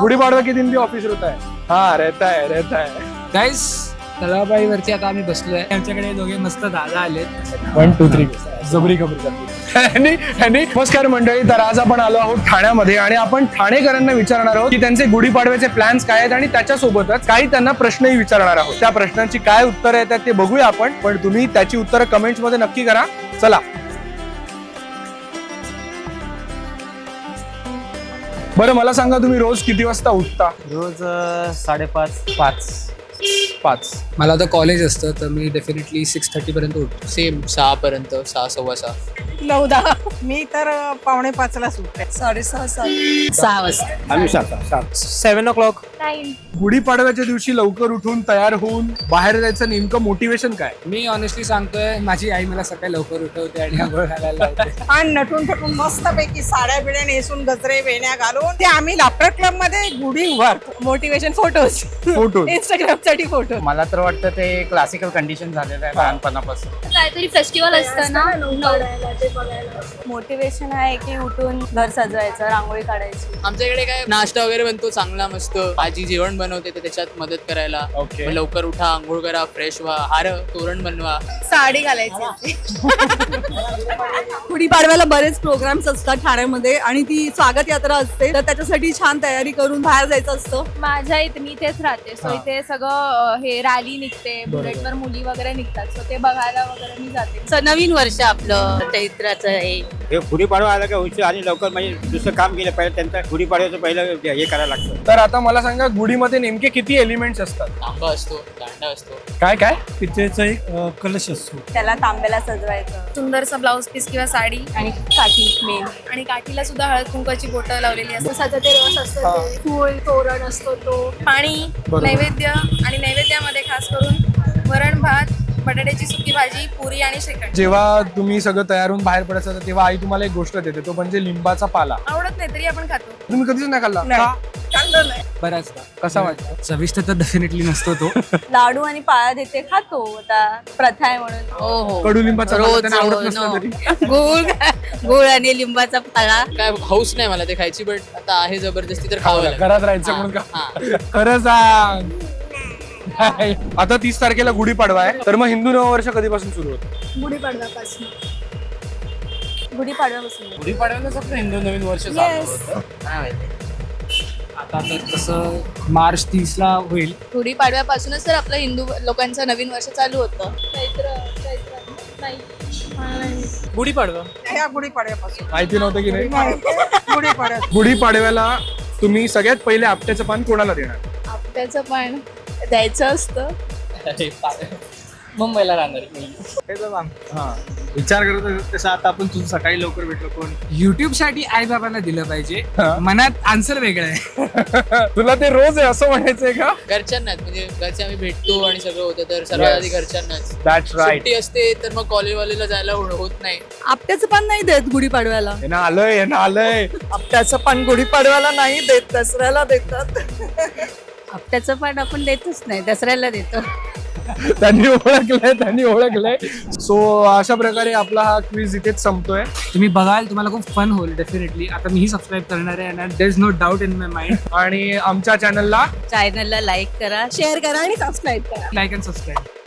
गुढीपाडवा के दिन भी ऑफिस रहता है हाँ रहता है रहता है गाईस तलाबाईवरती आता आम्ही बसलोय. आमच्याकडे दोघे मस्त दादा आलेत. वन टू थ्री जबरी खबर नमस्कार मंडळी तर आज आपण आलो आहोत ठाण्यामध्ये आणि आपण ठाणेकरांना विचारणार आहोत की त्यांचे गुढीपाडव्याचे प्लॅन्स काय आहेत आणि त्याच्यासोबतच काही त्यांना प्रश्नही विचारणार आहोत. त्या प्रश्नांची काय उत्तरं येतात ते बघूया आपण पण तुम्ही त्याची उत्तरं कमेंट्समध्ये नक्की करा. चला. बरं मला सांगा तुम्ही रोज किती वाजता उठता? रोज अ, साडेपाच पाच. पाच. मला आता कॉलेज असतं तर मी डेफिनेटली सिक्स थर्टी पर्यंत उठतो. सेम सहा पर्यंत सहा सव्वा सहा. नऊ दहा मी तर पावणे पाचला सुटते. साडेसहा सात. सहा वाजता. आम्ही सात सेवन ओ क्लॉक गुढीपाडव्याच्या दिवशी लवकर उठून तयार होऊन बाहेर जायचं नेमकं मोटिवेशन काय? मी ऑनेस्टली सांगतोय माझी आई मला सकाळी लवकर उठवते आणि आंघोळ घालायला आणि नटून थटून मस्त पैकी साड्या बिड्या नेसून गजरे वेण्या घालून ते आम्ही लाफ्टर क्लबमध्ये गुढी उभारतो मोटिवेशन फोटोज फोटो इंस्टाग्रामसाठी फोटो मला तर वाटतं ते क्लासिकल कंडिशन झालेलं आहे लहानपणापासून. काहीतरी फेस्टिवल असतं ना? मोटिवेशन आहे की उठून घर सजवायचं रांगोळी काढायची. आमच्याकडे काय नाश्ता वगैरे बनतो चांगला मस्त. आजी जेवण बनवते तर त्याच्यात मदत करायला. मग लवकर उठा आंघोळ करा फ्रेश व्हा हार तोरण बनवा. साडी घालायची गुढीपाडव्याला बरेच प्रोग्राम्स असतात ठाण्यामध्ये आणि ती स्वागत यात्रा असते. तर त्याच्यासाठी छान तयारी करून बाहेर जायचं असतं. माझ्या इथे मी इथेच राहते. सो. इथे सगळं अं, हे रॅली निघते. बुलेटवर मुली वगैरे निघतात. सो ते बघायला वगैरे मी जाते. नवीन वर्ष आपलं. चैत्राचं आहे हे गुढीपाडवा आला का उशीर आणि लवकर म्हणजे दुसरं काम केलं पाहिजे त्यांचं गुढीपाडव्याचं पहिलं हे करायला लागतं. तर आता मला सांगा गुढीमध्ये नेमके किती एलिमेंट्स असतात? तांबा असतो दांडा असतो. काय काय? पितळेचा एक कलश असतो. त्याला तांब्याला सजवायचं. सुंदरसा ब्लाऊज पीस किंवा साडी. आणि काठी मेन आणि काठीला सुद्धा हळद कुंकाची बोटं लावलेली असतात. सजाते रस असतो ते, फूल तोरण असतो तो. पाणी. नैवेद्य आणि नैवेद्यामध्ये खास करून बटाट्याची सुकी भाजी पुरी आणि श्रीखंड. जेव्हा तुम्ही सगळं तयार होऊन बाहेर पडायचं तेव्हा आई तुम्हाला एक गोष्ट देते तो म्हणजे लिंबाचा पाला. आवडत नाही तरी आपण खातो. तुम्ही कधीच नाही खाल्ला? नाही. का? चांगलं नाही. बऱ्याचदा कसा वाटतं? चविष्ट तर डेफिनेटली नसतो तो. लाडू आणि पाळा देते खातो. आता प्रथा आहे म्हणून. हो हो. कडुलिंबाचा पाला रोज त्यांना आवडत रोज, नसला no. तरी. गुळ गुळ आणि लिंबाचा पाळा काय हौस नाही मला ते खायची बट आता आहे जबरदस्ती तर खावं लागेल. घरात राहायचं म्हणून का? हा. खरं सांग. आता तीस तारखेला गुढीपाडवा आहे. तर मग हिंदू नववर्ष कधीपासून सुरू होतं? गुढीपाडव्यापासून गुढीपाडव्यापासून गुढीपाडव्याला फक्त हिंदू नवीन वर्ष चालू होतं. काय माहिती? आता तर तसं मार्च तीसला होईल. गुढीपाडव्यापासूनच तर आपलं हिंदू लोकांचं नवीन वर्ष चालू होतं. चैत्र चैत्र नाही मला नाही. गुढीपाडवा ह्या माहिती नव्हतं की नाही? गुढीपाडव्या गुढीपाडव्याला तुम्ही सगळ्यात पहिले आपट्याचं पान कोणाला देणार? आपट्याचं पण द्यायचं असतं. मुंबईला राहणार हा विचार करत होतो तसं आता आपण तुझं सकाळी लवकर भेटलो कोण? युट्यूबसाठी आई बाबांना दिलं पाहिजे. हा. मनात आन्सर वेगळं आहे. तुला ते रोज आहे असं म्हणायचंय का? घरच्यांनाच म्हणजे घरचे आम्ही भेटतो आणि सगळं होतं तर सर्वात आधी घरच्यांनाच. दॅट्स राईट सुट्टी असते तर मग कॉलेजवालेला जायला हो- होत नाही. आपट्याचं पण नाही देत गुढीपाडव्याला. ना आलंय ना आलंय. आपट्याचं पण गुढीपाडव्याला नाही देत दसऱ्याला देतात. आपट्याचं पण आपण देतच नाही दसऱ्याला देतो. त्यांनी ओळखलंय त्यांनी ओळखलंय. सो अशा प्रकारे आपला हा क्विज इथेच संपतोय. तुम्ही बघाल तुम्हाला खूप फन होईल डेफिनेटली आता मीही सबस्क्राईब करणार आहे आणि there is no doubt in my mind आणि आमच्या चॅनलला चॅनलला लाईक करा शेअर करा आणि सबस्क्राईब करा. Like and subscribe